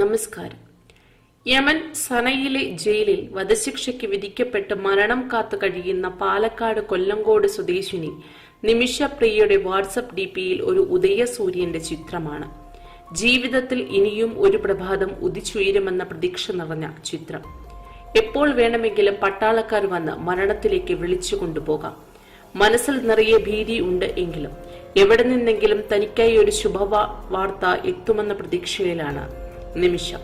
നമസ്കാരം. യമൻ സനയിലെ ജയിലിൽ വധശിക്ഷയ്ക്ക് വിധിക്കപ്പെട്ട് മരണം കാത്തു കഴിയുന്ന പാലക്കാട് കൊല്ലങ്കോട് സ്വദേശിനി നിമിഷ പ്രിയയുടെ വാട്സപ്പ് ഡി പിയിൽ ഒരു ഉദയസൂര്യന്റെ ചിത്രമാണ്. ജീവിതത്തിൽ ഇനിയും ഒരു പ്രഭാതം ഉദിച്ചുയരുമെന്ന പ്രതീക്ഷ നിറഞ്ഞ ചിത്രം. എപ്പോൾ വേണമെങ്കിലും പട്ടാളക്കാർ വന്ന് മരണത്തിലേക്ക് വിളിച്ചു കൊണ്ടുപോകാം. മനസ്സിൽ നിറയെ ഭീതി ഉണ്ട് എങ്കിലും എവിടെ നിന്നെങ്കിലും തനിക്കായി ഒരു ശുഭവാർത്ത എത്തുമെന്ന പ്രതീക്ഷയിലാണ് നിമിഷം.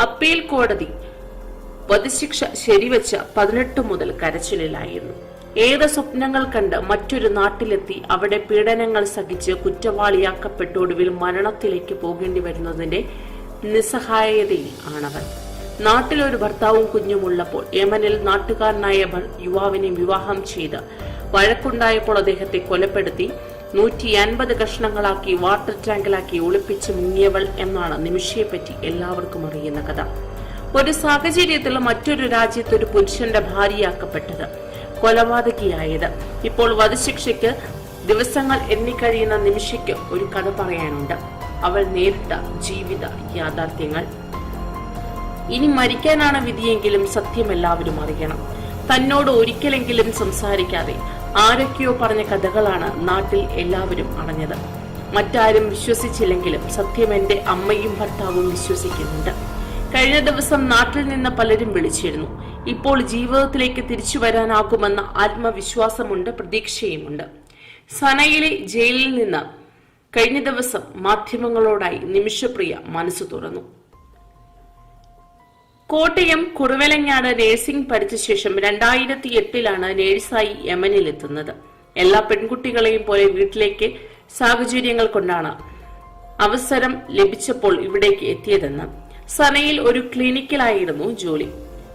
അപ്പീൽ കോടതി വധശിക്ഷ ശരിവച്ച പതിനെട്ട് മുതൽ കരച്ചിലിലായിരുന്നു. ഏത് സ്വപ്നങ്ങൾ കണ്ട് മറ്റൊരു നാട്ടിലെത്തി അവിടെ പീഡനങ്ങൾ സഹിച്ച് കുറ്റവാളിയാക്കപ്പെട്ടൊടുവിൽ മരണത്തിലേക്ക് പോകേണ്ടി വരുന്നതിന്റെ നിസ്സഹായതയിൽ ആണവൻ. നാട്ടിലൊരു ഭർത്താവും കുഞ്ഞുമുള്ളപ്പോൾ യമനിൽ നാട്ടുകാരനായ യുവാവിനെ വിവാഹം ചെയ്ത് വഴക്കുണ്ടായപ്പോൾ അദ്ദേഹത്തെ കൊലപ്പെടുത്തി നൂറ്റി അൻപത് കഷ്ണങ്ങളാക്കി വാട്ടർ ടാങ്കിലാക്കി ഒളിപ്പിച്ച് മുങ്ങിയവൾ എന്നാണ് നിമിഷയെപ്പറ്റി എല്ലാവർക്കും അറിയുന്ന കഥ. ഒരു സാഹചര്യത്തിൽ മറ്റൊരു രാജ്യത്ത് ഒരു പുരുഷന്റെ ഭാര്യയാക്കപ്പെട്ടത് കൊലപാതകിയായത്. ഇപ്പോൾ വധശിക്ഷയ്ക്ക് ദിവസങ്ങൾ എണ്ണിക്കഴിയുന്ന നിമിഷയ്ക്ക് ഒരു കഥ പറയാനുണ്ട്. അവൾ നേരിട്ട ജീവിത യാഥാർത്ഥ്യങ്ങൾ. ഇനി മരിക്കാനാണ് വിധിയെങ്കിലും സത്യം എല്ലാവരും അറിയണം. തന്നോട് ഒരിക്കലെങ്കിലും സംസാരിക്കാതെ ആരൊക്കെയോ പറഞ്ഞ കഥകളാണ് നാട്ടിൽ എല്ലാവരും അറിഞ്ഞത് മറ്റാരും വിശ്വസിച്ചില്ലെങ്കിലും സത്യം എന്റെ അമ്മയും ഭർത്താവും വിശ്വസിക്കുന്നുണ്ട്. കഴിഞ്ഞ ദിവസം നാട്ടിൽ നിന്ന് പലരും വിളിച്ചിരുന്നു. ഇപ്പോൾ ജീവിതത്തിലേക്ക് തിരിച്ചു വരാനാകുമെന്ന ആത്മവിശ്വാസമുണ്ട് പ്രതീക്ഷയുമുണ്ട്. സനയിലെ ജയിലിൽ നിന്ന് കഴിഞ്ഞ ദിവസം മാധ്യമങ്ങളോടായി നിമിഷപ്രിയ മനസ്സു തുറന്നു. കോട്ടയം കുറുവലങ്ങാട് നഴ്സിംഗ് പഠിച്ച ശേഷം രണ്ടായിരത്തി എട്ടിലാണ് നേഴ്സായി യമനിൽ യമനിലെത്തുന്നത്. എല്ലാ പെൺകുട്ടികളെയും പോലെ വീട്ടിലേക്ക് സാഹചര്യങ്ങൾ കൊണ്ടാണ് അവസരം ലഭിച്ചപ്പോൾ ഇവിടേക്ക് എത്തിയതെന്ന്. സനയിൽ ഒരു ക്ലിനിക്കിലായിരുന്നു ജോലി.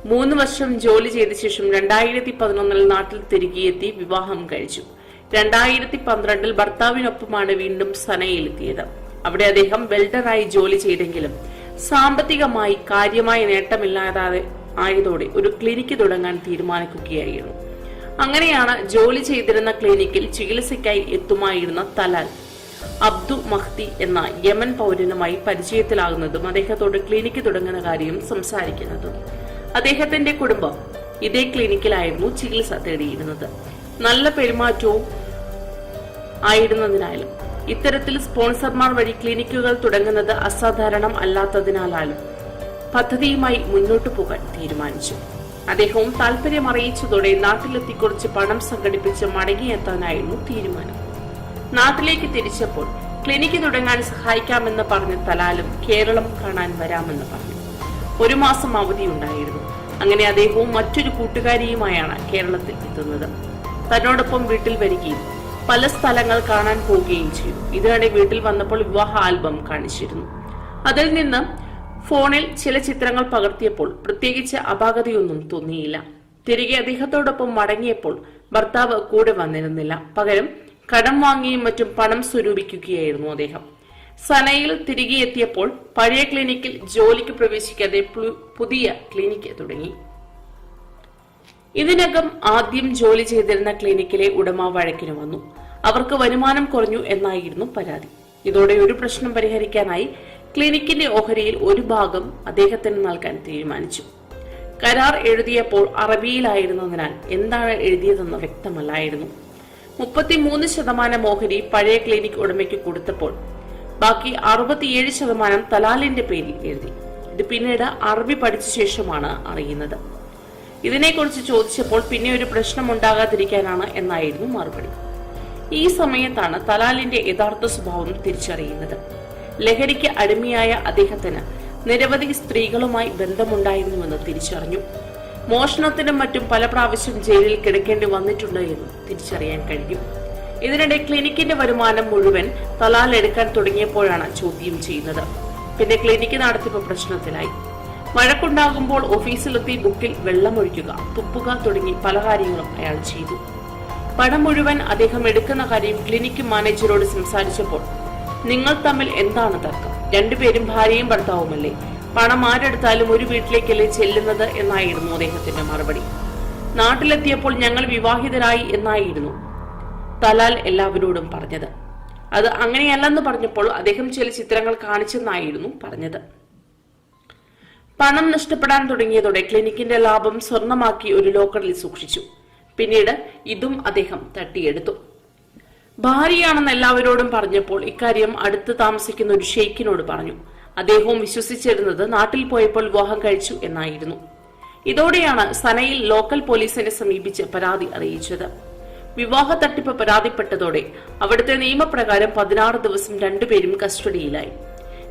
മൂന്ന് വർഷം ജോലി ചെയ്ത ശേഷം രണ്ടായിരത്തി പതിനൊന്നിൽ നാട്ടിൽ തിരികെയെത്തി വിവാഹം കഴിച്ചു. രണ്ടായിരത്തി പന്ത്രണ്ടിൽ ഭർത്താവിനൊപ്പമാണ് വീണ്ടും സനയിലെത്തിയത്. അവിടെ അദ്ദേഹം വെൽഡറായി ജോലി ചെയ്തെങ്കിലും സാമ്പത്തികമായി കാര്യമായ നേട്ടമില്ലാതെ ആയതോടെ ഒരു ക്ലിനിക്ക് തുടങ്ങാൻ തീരുമാനിക്കുകയായിരുന്നു. അങ്ങനെയാണ് ജോലി ചെയ്തിരുന്ന ക്ലിനിക്കിൽ ചികിത്സയ്ക്കായി എത്തുമായിരുന്ന തലാൽ. അബ്ദു മഹ്ദി എന്ന യമൻ പൗരനുമായി പരിചയത്തിലാകുന്നതും അദ്ദേഹത്തോട് ക്ലിനിക്ക് തുടങ്ങുന്ന കാര്യം സംസാരിക്കുന്നതും. അദ്ദേഹത്തിന്റെ കുടുംബം ഇതേ ക്ലിനിക്കിലായിരുന്നു ചികിത്സ തേടിയിരുന്നത്. നല്ല പെരുമാറ്റവും ആയിരുന്നതിനാലും ഇത്തരത്തിൽ സ്പോൺസർമാർ വഴി ക്ലിനിക്കുകൾ തുടങ്ങുന്നത് അസാധാരണം അല്ലാത്തതിനാലും പദ്ധതിയുമായി മുന്നോട്ടു പോകാൻ തീരുമാനിച്ചു. അദ്ദേഹവും താല്പര്യം അറിയിച്ചതോടെ നാട്ടിലെത്തി കുറച്ച് പണം സംഘടിപ്പിച്ച് മടങ്ങിയെത്താനായിരുന്നു തീരുമാനം. നാട്ടിലേക്ക് തിരിച്ചപ്പോൾ ക്ലിനിക്ക് തുടങ്ങാൻ സഹായിക്കാമെന്ന് പറഞ്ഞ തലാലും കേരളം കാണാൻ വരാമെന്ന് പറഞ്ഞു. ഒരു മാസം അവധി ഉണ്ടായിരുന്നു അങ്ങനെ അദ്ദേഹവും മറ്റൊരു കൂട്ടുകാരിയുമായാണ് കേരളത്തിൽ എത്തുന്നത്. തന്നോടൊപ്പം വീട്ടിൽ വരികയും പല സ്ഥലങ്ങൾ കാണാൻ പോവുകയും ചെയ്തു. ഇതിനിടെ വീട്ടിൽ വന്നപ്പോൾ വിവാഹ ആൽബം കാണിച്ചിരുന്നു. അതിൽ നിന്ന് ഫോണിൽ ചില ചിത്രങ്ങൾ പകർത്തിയപ്പോൾ പ്രത്യേകിച്ച് അപാകതയൊന്നും തോന്നിയില്ല. തിരികെ അദ്ദേഹത്തോടൊപ്പം മടങ്ങിയപ്പോൾ ഭർത്താവ് കൂടെ വന്നിരുന്നില്ല. പകരം കടം വാങ്ങിയും മറ്റും പണം സ്വരൂപിക്കുകയായിരുന്നു അദ്ദേഹം. സനയിൽ തിരികെ എത്തിയപ്പോൾ പഴയ ക്ലിനിക്കിൽ ജോലിക്ക് പ്രവേശിക്കാതെ പുതിയ ക്ലിനിക്ക് തുടങ്ങി. ഇതിനകം ആദ്യം ജോലി ചെയ്തിരുന്ന ക്ലിനിക്കിലെ ഉടമ വഴക്കിന് വന്നു. അവർക്ക് വരുമാനം കുറഞ്ഞു എന്നായിരുന്നു പരാതി. ഇതോടെ ഒരു പ്രശ്നം പരിഹരിക്കാനായി ക്ലിനിക്കിന്റെ ഓഹരിയിൽ ഒരു ഭാഗം അദ്ദേഹത്തിന് നൽകാൻ തീരുമാനിച്ചു. കരാർ എഴുതിയപ്പോൾ അറബിയിലായിരുന്നതിനാൽ എന്താണ് എഴുതിയതെന്ന് വ്യക്തമല്ലായിരുന്നു. മുപ്പത്തിമൂന്ന് ശതമാനം ഓഹരി പഴയ ക്ലിനിക് ഉടമയ്ക്ക് കൊടുത്തപ്പോൾ ബാക്കി അറുപത്തിയേഴ് ശതമാനം തലാലിന്റെ പേരിൽ എഴുതി. ഇത് പിന്നീട് അറബി പഠിച്ച ശേഷമാണ് അറിയുന്നത്. ഇതിനെക്കുറിച്ച് ചോദിച്ചപ്പോൾ പിന്നെ ഒരു പ്രശ്നം ഉണ്ടാകാതിരിക്കാനാണ് എന്നായിരുന്നു മറുപടി. ഈ സമയത്താണ് തലാലിന്റെ യഥാർത്ഥ സ്വഭാവം തിരിച്ചറിയുന്നത്. ലഹരിക്ക് അടിമയായ അദ്ദേഹത്തിന് നിരവധി സ്ത്രീകളുമായി ബന്ധമുണ്ടായിരുന്നുവെന്ന് തിരിച്ചറിഞ്ഞു. മോഷണത്തിനും മറ്റും പല പ്രാവശ്യം ജയിലിൽ കിടക്കേണ്ടി വന്നിട്ടുണ്ട് എന്നും തിരിച്ചറിയാൻ കഴിഞ്ഞു. ഇതിനിടെ ക്ലിനിക്കിന്റെ വരുമാനം മുഴുവൻ തലാൽ എടുക്കാൻ തുടങ്ങിയപ്പോഴാണ് ചോദ്യം ചെയ്യുന്നത്. പിന്നെ ക്ലിനിക്ക് നടത്തിപ്പ് പ്രശ്നത്തിലായി. മഴക്കുണ്ടാകുമ്പോൾ ഓഫീസിലെത്തി ബുക്കിൽ വെള്ളമൊഴിക്കുക തുപ്പുക തുടങ്ങി പല കാര്യങ്ങളും അയാൾ ചെയ്തു. പണം മുഴുവൻ അദ്ദേഹം എടുക്കുന്ന കാര്യം ക്ലിനിക് മാനേജരോട് സംസാരിച്ചപ്പോൾ നിങ്ങൾ തമ്മിൽ എന്താണ് തർക്കം? രണ്ടുപേരും ഭാര്യയും ഭർത്താവുമല്ലേ? പണം ആരെടുത്താലും ഒരു വീട്ടിലേക്കല്ലേ ചെല്ലുന്നത്? എന്നായിരുന്നു അദ്ദേഹത്തിന്റെ മറുപടി. നാട്ടിലെത്തിയപ്പോൾ ഞങ്ങൾ വിവാഹിതരായി എന്നായിരുന്നു തലാൽ എല്ലാവരോടും പറഞ്ഞത്. അത് അങ്ങനെയല്ലെന്ന് പറഞ്ഞപ്പോൾ അദ്ദേഹം ചില ചിത്രങ്ങൾ കാണിച്ചെന്നായിരുന്നു പറഞ്ഞത്. പണം നഷ്ടപ്പെടാൻ തുടങ്ങിയതോടെ ക്ലിനിക്കിന്റെ ലാഭം സ്വർണമാക്കി ഒരു ലോക്കറിൽ സൂക്ഷിച്ചു. പിന്നീട് ഇതും അദ്ദേഹം തട്ടിയെടുത്തു. ഭാര്യയാണെന്ന് എല്ലാവരോടും പറഞ്ഞപ്പോൾ ഇക്കാര്യം അടുത്ത് താമസിക്കുന്ന ഒരു ഷെയ്ഖിനോട് പറഞ്ഞു. അദ്ദേഹവും വിശ്വസിച്ചിരുന്നത് നാട്ടിൽ പോയപ്പോൾ വിവാഹം കഴിച്ചു എന്നായിരുന്നു. ഇതോടെയാണ് സനയിൽ ലോക്കൽ പോലീസിനെ സമീപിച്ച് പരാതി അറിയിച്ചത്. വിവാഹ തട്ടിപ്പ് പരാതിപ്പെട്ടതോടെ അവിടുത്തെ നിയമപ്രകാരം പതിനാറ് ദിവസം രണ്ടുപേരും കസ്റ്റഡിയിലായി.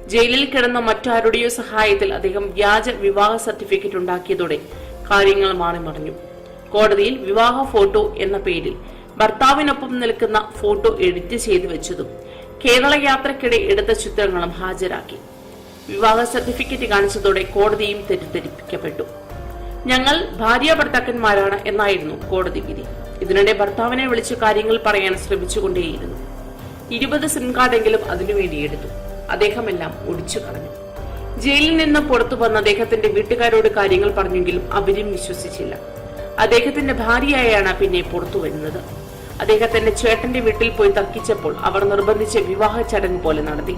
ജയിലിൽ കിടന്ന മറ്റാരുടെയോ സഹായത്തിൽ അദ്ദേഹം വ്യാജ വിവാഹ സർട്ടിഫിക്കറ്റ് ഉണ്ടാക്കിയതോടെ കാര്യങ്ങൾ മാറിമറിഞ്ഞു. കോടതിയിൽ വിവാഹ ഫോട്ടോ എന്ന പേരിൽ ഭർത്താവിനൊപ്പം നിൽക്കുന്ന ഫോട്ടോ എഡിറ്റ് ചെയ്തു വെച്ചതും കേരള യാത്രക്കിടെ എടുത്ത ചിത്രങ്ങളും ഹാജരാക്കി. വിവാഹ സർട്ടിഫിക്കറ്റ് കാണിച്ചതോടെ കോടതിയും തെറ്റിദ്ധരിപ്പിക്കപ്പെട്ടു. ഞങ്ങൾ ഭാര്യ ഭർത്താക്കന്മാരാണ് എന്നായിരുന്നു കോടതി വിധി. ഇതിനിടെ ഭർത്താവിനെ വിളിച്ച് കാര്യങ്ങൾ പറയാൻ ശ്രമിച്ചുകൊണ്ടേയിരുന്നു. ഇരുപത് സിം കാർഡെങ്കിലും അതിനുവേണ്ടി എടുത്തു. അദ്ദേഹമെല്ലാം ഒടിച്ചു കളഞ്ഞു. ജയിലിൽ നിന്ന് പുറത്തു വന്ന അദ്ദേഹത്തിന്റെ വീട്ടുകാരോട് കാര്യങ്ങൾ പറഞ്ഞെങ്കിലും അവരും വിശ്വസിച്ചില്ല. അദ്ദേഹത്തിന്റെ ഭാര്യയായാണ് പിന്നെ പുറത്തു വരുന്നത്. അദ്ദേഹത്തിന്റെ ചേട്ടന്റെ വീട്ടിൽ പോയി തർക്കിച്ചപ്പോൾ അവർ നിർബന്ധിച്ച് വിവാഹ ചടങ്ങ് പോലെ നടത്തി.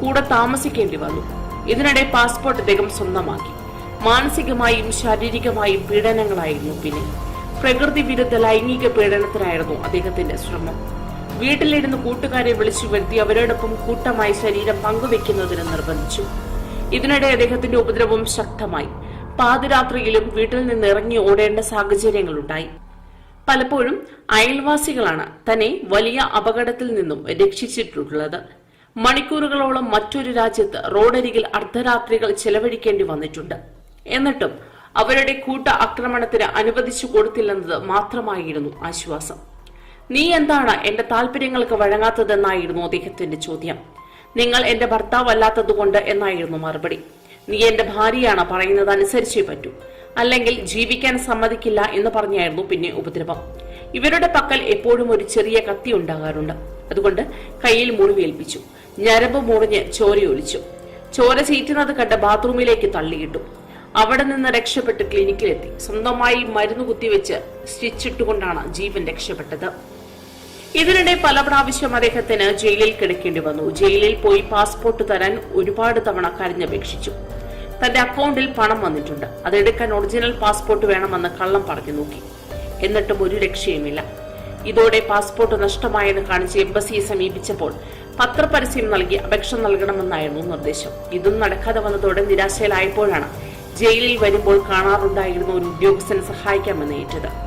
കൂടെ താമസിക്കേണ്ടി വന്നു. ഇതിനിടെ പാസ്പോർട്ട് അദ്ദേഹം സ്വന്തമാക്കി. മാനസികമായും ശാരീരികമായും പീഡനങ്ങളായിരുന്നു പിന്നെ. പ്രകൃതി വിരുദ്ധ ലൈംഗിക പീഡനത്തിനായിരുന്നു അദ്ദേഹത്തിന്റെ ശ്രമം. വീട്ടിലിരുന്ന് കൂട്ടുകാരെ വിളിച്ചു വരുത്തി അവരോടൊപ്പം കൂട്ടമായി ശരീരം പങ്കുവെക്കുന്നതിന് നിർബന്ധിച്ചു. ഇതിനിടെ അദ്ദേഹത്തിന്റെ ഉപദ്രവം ശക്തമായി. പാതിരാത്രിയിലും വീട്ടിൽ നിന്ന് ഇറങ്ങി ഓടേണ്ട സാഹചര്യങ്ങളുണ്ടായി. പലപ്പോഴും അയൽവാസികളാണ് തന്നെ വലിയ അപകടത്തിൽ നിന്നും രക്ഷിച്ചിട്ടുള്ളത്. മണിക്കൂറുകളോളം മറ്റൊരു രാജ്യത്ത് റോഡരികിൽ അർദ്ധരാത്രികൾ ചെലവഴിക്കേണ്ടി വന്നിട്ടുണ്ട്. എന്നിട്ടും അവരുടെ കൂട്ട ആക്രമണത്തിന് അനുവദിച്ചു കൊടുത്തില്ലെന്നത് മാത്രമായിരുന്നു ആശ്വാസം. നീ എന്താണ് എന്റെ താല്പര്യങ്ങൾക്ക് വഴങ്ങാത്തതെന്നായിരുന്നു അദ്ദേഹത്തിന്റെ ചോദ്യം. നിങ്ങൾ എന്റെ ഭർത്താവ് അല്ലാത്തതുകൊണ്ട് എന്നായിരുന്നു മറുപടി. നീ എന്റെ ഭാര്യയാണ് പറയുന്നത് അനുസരിച്ചേ പറ്റൂ. അല്ലെങ്കിൽ ജീവിക്കാൻ സമ്മതിക്കില്ല എന്ന് പറഞ്ഞായിരുന്നു പിന്നെ ഉപദ്രവം. ഇവരുടെ പക്കൽ എപ്പോഴും ഒരു ചെറിയ കത്തി ഉണ്ടാകാറുണ്ട്. അതുകൊണ്ട് കയ്യിൽ മുറിവേൽപ്പിച്ചു ഞരമ്പ് മുറിഞ്ഞ് ചോരയൊലിച്ചു ചോര ചീറ്റുന്നത് കണ്ട് ബാത്റൂമിലേക്ക് തള്ളിയിട്ടു. അവിടെ നിന്ന് രക്ഷപ്പെട്ട് ക്ലിനിക്കിലെത്തി സ്വന്തമായി മരുന്ന് കുത്തിവെച്ച് സ്റ്റിച്ചിട്ടുകൊണ്ടാണ് ജീവൻ രക്ഷപ്പെട്ടത്. ഇതിനിടെ പല പ്രാവശ്യം അദ്ദേഹത്തിന് ജയിലിൽ കിടക്കേണ്ടി വന്നു. ജയിലിൽ പോയി പാസ്പോർട്ട് തരാൻ ഒരുപാട് തവണ കരഞ്ഞപേക്ഷിച്ചു. തന്റെ അക്കൗണ്ടിൽ പണം വന്നിട്ടുണ്ട്. അതെടുക്കാൻ ഒറിജിനൽ പാസ്പോർട്ട് വേണമെന്ന് കള്ളം പറഞ്ഞു നോക്കി. എന്നിട്ടും ഒരു രക്ഷയുമില്ല. ഇതോടെ പാസ്പോർട്ട് നഷ്ടമായെന്ന് കാണിച്ച് എംബസിയെ സമീപിച്ചപ്പോൾ പത്രപരസ്യം നൽകി അപേക്ഷ നൽകണമെന്നായിരുന്നു നിർദ്ദേശം. ഇതും നടക്കാതെ വന്നതോടെ നിരാശയിലായപ്പോഴാണ് ജയിലിൽ വരുമ്പോൾ കാണാറുണ്ടായിരുന്ന ഒരു ഉദ്യോഗസ്ഥനെ സഹായിക്കാമെന്ന് ഏറ്റത്.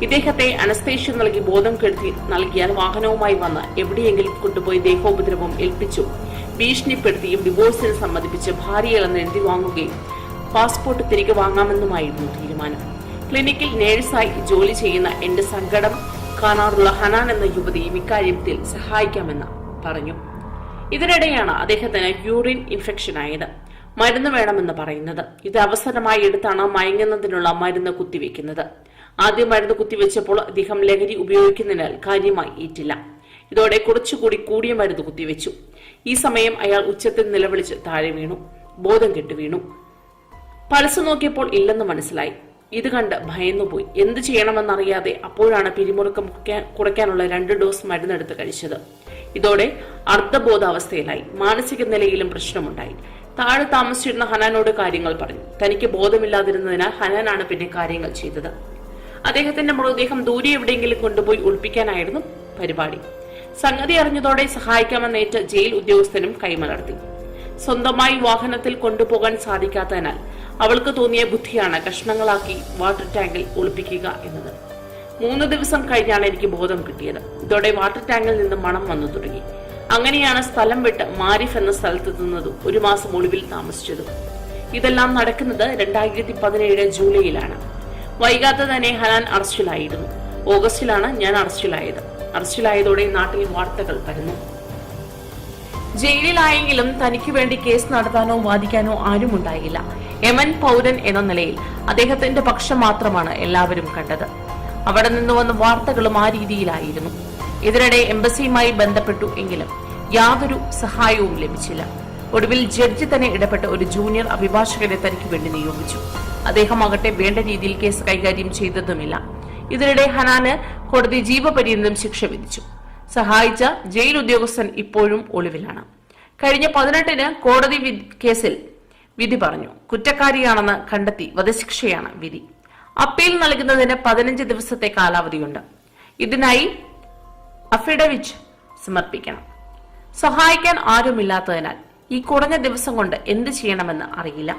ഇദ്ദേഹത്തെ അനസ്തേഷ്യ നൽകി ബോധം കെടുത്തി നൽകിയാൽ വാഹനവുമായി വന്ന് എവിടെയെങ്കിലും കൊണ്ടുപോയി ദേഹോപദ്രവം ഏൽപ്പിച്ചു. ഭീഷണിപ്പെടുത്തിയും ഡിവോഴ്സിന് സമ്മതിപ്പിച്ച് ഭാര്യയിലെന്ന് എഴുതി വാങ്ങുകയും പാസ്പോർട്ട് തിരികെ വാങ്ങാമെന്നുമായിരുന്നു തീരുമാനം. ക്ലിനിക്കിൽ നേഴ്സായി ജോലി ചെയ്യുന്ന എന്റെ സങ്കടം കാണാറുള്ള ഹനാൻ എന്ന യുവതിയും ഇക്കാര്യത്തിൽ സഹായിക്കാമെന്ന് പറഞ്ഞു. ഇതിനിടെയാണ് അദ്ദേഹത്തിന് യൂറിൻ ഇൻഫെക്ഷൻ ആയത്. മരുന്ന് വേണമെന്ന് പറയുന്നത്. ഇത് അവസരമായി എടുത്താണ് മയങ്ങുന്നതിനുള്ള മരുന്ന് കുത്തിവെക്കുന്നത്. ആദ്യം മരുന്ന് കുത്തിവെച്ചപ്പോൾ അദ്ദേഹം ലഹരി ഉപയോഗിക്കുന്നതിനാൽ കാര്യമായി ഏറ്റില്ല. ഇതോടെ കുറച്ചുകൂടി കൂടിയ മരുന്ന് കുത്തിവെച്ചു. ഈ സമയം അയാൾ ഉച്ചത്തിൽ നിലവിളിച്ച് താഴെ വീണു. ബോധം കെട്ടു വീണു. പൾസ് നോക്കിയപ്പോൾ ഇല്ലെന്ന് മനസ്സിലായി. ഇത് കണ്ട് ഭയന്നുപോയി എന്ത് ചെയ്യണമെന്നറിയാതെ അപ്പോഴാണ് പിരിമുറുക്കം കുറയ്ക്കാനുള്ള രണ്ട് ഡോസ് മരുന്നെടുത്ത് കഴിച്ചത്. ഇതോടെ അർദ്ധബോധാവസ്ഥയിലായി. മാനസിക നിലയിലും പ്രശ്നമുണ്ടായി. താഴെ താമസിച്ചിരുന്ന ഹനാനോട് കാര്യങ്ങൾ പറഞ്ഞു. തനിക്ക് ബോധമില്ലാതിരുന്നതിനാൽ ഹനാനാണ് പിന്നെ കാര്യങ്ങൾ ചെയ്തത്. അദ്ദേഹത്തിന്റെ മൃതദേഹം ദൂരെ എവിടെയെങ്കിലും കൊണ്ടുപോയി ഒളിപ്പിക്കാനായിരുന്നു പരിപാടി. സംഗതി അറിഞ്ഞതോടെ സഹായിക്കാമെന്നേറ്റ ജയിൽ ഉദ്യോഗസ്ഥനും കൈമലർത്തി. സ്വന്തമായി വാഹനത്തിൽ കൊണ്ടുപോകാൻ സാധിക്കാത്തതിനാൽ അവൾക്ക് തോന്നിയ ബുദ്ധിയാണ് കഷ്ണങ്ങളാക്കി വാട്ടർ ടാങ്കിൽ ഒളിപ്പിക്കുക എന്നത്. മൂന്ന് ദിവസം കഴിഞ്ഞാണ് എനിക്ക് ബോധം കിട്ടിയത്. ഇതോടെ വാട്ടർ ടാങ്കിൽ നിന്ന് മണം വന്നു തുടങ്ങി. അങ്ങനെയാണ് സ്ഥലം വിട്ട് മാരിഫ് എന്ന സ്ഥലത്തെത്തുന്നതും ഒരു മാസം ഒളിവിൽ താമസിച്ചതും. ഇതെല്ലാം നടക്കുന്നത് രണ്ടായിരത്തി പതിനേഴ് ജൂലൈയിലാണ്. വൈകാതെ തന്നെ ഹനാൻ അറസ്റ്റിലായിരുന്നു. ഓഗസ്റ്റിലാണ് ഞാൻ അറസ്റ്റിലായത്. അറസ്റ്റിലായതോടെ നാട്ടിൽ വാർത്തകൾ പരന്നു. ജയിലിലായെങ്കിലും തനിക്ക് വേണ്ടി കേസ് നടത്താനോ വാദിക്കാനോ ആരുമുണ്ടായില്ല. എമൻ പൗരൻ എന്ന നിലയിൽ അദ്ദേഹത്തിന്റെ പക്ഷം മാത്രമാണ് എല്ലാവരും കണ്ടത്. അവിടെ നിന്ന് വന്ന വാർത്തകളും ആ രീതിയിലായിരുന്നു. ഇതിനിടെ എംബസിയുമായി ബന്ധപ്പെട്ടു എങ്കിലും യാതൊരു സഹായവും ലഭിച്ചില്ല. ഒടുവിൽ ജഡ്ജി തന്നെ ഇടപെട്ട ഒരു ജൂനിയർ അഭിഭാഷകനെ തനിക്ക് വേണ്ടി നിയോഗിച്ചു. അദ്ദേഹം ആകട്ടെ വേണ്ട രീതിയിൽ കേസ് കൈകാര്യം ചെയ്തതുമില്ല. ഇതിനിടെ ഹനാന് കോടതി ജീവപര്യന്തം ശിക്ഷ വിധിച്ചു. സഹായിച്ച ജയിൽ ഉദ്യോഗസ്ഥൻ ഇപ്പോഴും ഒളിവിലാണ്. കഴിഞ്ഞ പതിനെട്ടിന് കോടതി കേസിൽ വിധി പറഞ്ഞു. കുറ്റക്കാരിയാണെന്ന് കണ്ടെത്തി വധശിക്ഷയാണ് വിധി. അപ്പീൽ നൽകുന്നതിന് പതിനഞ്ച് ദിവസത്തെ കാലാവധിയുണ്ട്. ഇതിനായി അഫിഡവിറ്റ് സമർപ്പിക്കണം. സഹായിക്കാൻ ആരുമില്ലാത്തതിനാൽ ഈ കുറഞ്ഞ ദിവസം കൊണ്ട് എന്ത് ചെയ്യണമെന്ന് അറിയില്ല.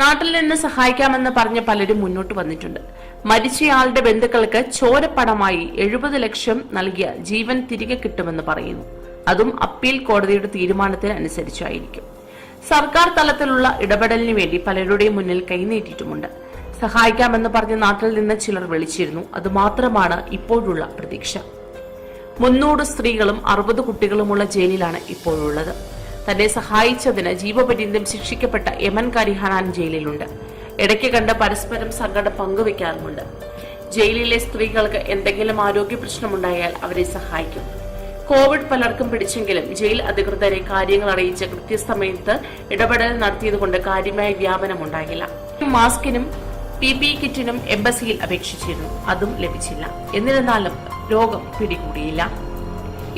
നാട്ടിൽ നിന്ന് സഹായിക്കാമെന്ന് പറഞ്ഞ് പലരും മുന്നോട്ട് വന്നിട്ടുണ്ട്. മരിച്ചയാളുടെ ബന്ധുക്കൾക്ക് ചോരപ്പണമായി എഴുപത് ലക്ഷം നൽകിയ ജീവൻ തിരികെ കിട്ടുമെന്ന് പറയുന്നു. അതും അപ്പീൽ കോടതിയുടെ തീരുമാനത്തിന് അനുസരിച്ചായിരിക്കും സർക്കാർ തലത്തിലുള്ള ഇടപെടലിന് വേണ്ടി പലരുടെയും മുന്നിൽ കൈനീട്ടിയിട്ടുമുണ്ട് സഹായിക്കാമെന്ന് പറഞ്ഞ് നാട്ടിൽ നിന്ന് ചിലർ വിളിച്ചിരുന്നു. അതുമാത്രമാണ് ഇപ്പോഴുള്ള പ്രതീക്ഷ. മുന്നൂറ് സ്ത്രീകളും അറുപത് കുട്ടികളുമുള്ള ജയിലിലാണ് ഇപ്പോഴുള്ളത്. തന്നെ സഹായിച്ചതിന് ജീവപര്യന്തം ശിക്ഷിക്കപ്പെട്ട യമൻ കരിഹാനാൻ ജയിലിലുണ്ട്. ഇടയ്ക്ക് കണ്ട് പരസ്പരം സങ്കടം പങ്കുവെക്കാറുമുണ്ട്. ജയിലിലെ സ്ത്രീകൾക്ക് എന്തെങ്കിലും ആരോഗ്യ പ്രശ്നമുണ്ടായാൽ അവരെ സഹായിക്കും. കോവിഡ് പലർക്കും പിടിച്ചെങ്കിലും ജയിൽ അധികൃതരെ കാര്യങ്ങൾ അറിയിച്ച് കൃത്യസമയത്ത് ഇടപെടൽ നടത്തിയതുകൊണ്ട് കാര്യമായ വ്യാപനം വ്യാപനമുണ്ടാകില്ല മാസ്കിനും പി പി കിറ്റിനും എംബസിയിൽ അപേക്ഷിച്ചിരുന്നു. അതും ലഭിച്ചില്ല. എന്നിരുന്നാലും രോഗം പിടികൂടിയില്ല.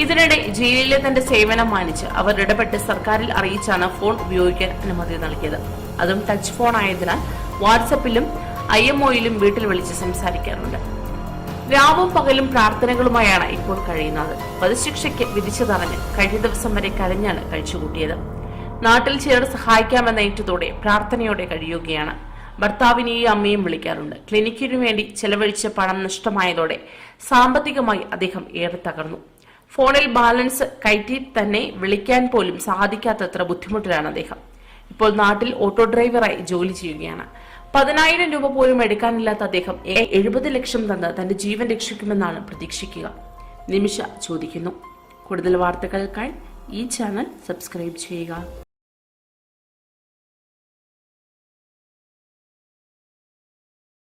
ഇതിനിടെ ജയിലിലെ തന്റെ സേവനം മാനിച്ച് അവർ ഇടപെട്ട് സർക്കാരിൽ അറിയിച്ചാണ് ഫോൺ ഉപയോഗിക്കാൻ അനുമതി നൽകിയത്. അതും ടച്ച് ഫോൺ ആയതിനാൽ വാട്സപ്പിലും ഐ എം ഒയിലും വീട്ടിൽ വിളിച്ച് സംസാരിക്കാറുണ്ട്. രാവും പകലും പ്രാർത്ഥനകളുമായാണ് ഇപ്പോൾ കഴിയുന്നത്. വധശിക്ഷയ്ക്ക് വിധിച്ചതറിഞ്ഞ് കഴിഞ്ഞ ദിവസം വരെ കരഞ്ഞാണ് കഴിച്ചുകൂട്ടിയത്. നാട്ടിൽ ചിലർ സഹായിക്കാമെന്ന ഏറ്റതോടെ പ്രാർത്ഥനയോടെ കഴിയുകയാണ്. ഭർത്താവിനെയും അമ്മയും വിളിക്കാറുണ്ട്. ക്ലിനിക്കിനു വേണ്ടി ചെലവഴിച്ച പണം നഷ്ടമായതോടെ സാമ്പത്തികമായി അദ്ദേഹം ഏറെ തകർന്നു. ഫോണിൽ ബാലൻസ് കയറ്റി തന്നെ വിളിക്കാൻ പോലും സാധിക്കാത്തത്ര ബുദ്ധിമുട്ടിലാണ് അദ്ദേഹം. ഇപ്പോൾ നാട്ടിൽ ഓട്ടോ ഡ്രൈവറായി ജോലി ചെയ്യുകയാണ്. പതിനായിരം രൂപ പോലും എടുക്കാനില്ലാത്ത അദ്ദേഹം എഴുപത് ലക്ഷം തന്ന് തന്റെ ജീവൻ രക്ഷിക്കുമെന്നാണ് പ്രതീക്ഷിക്കുക. നിമിഷ ചോദിക്കുന്നു. കൂടുതൽ വാർത്തകൾക്കായി ഈ ചാനൽ സബ്സ്ക്രൈബ് ചെയ്യുക.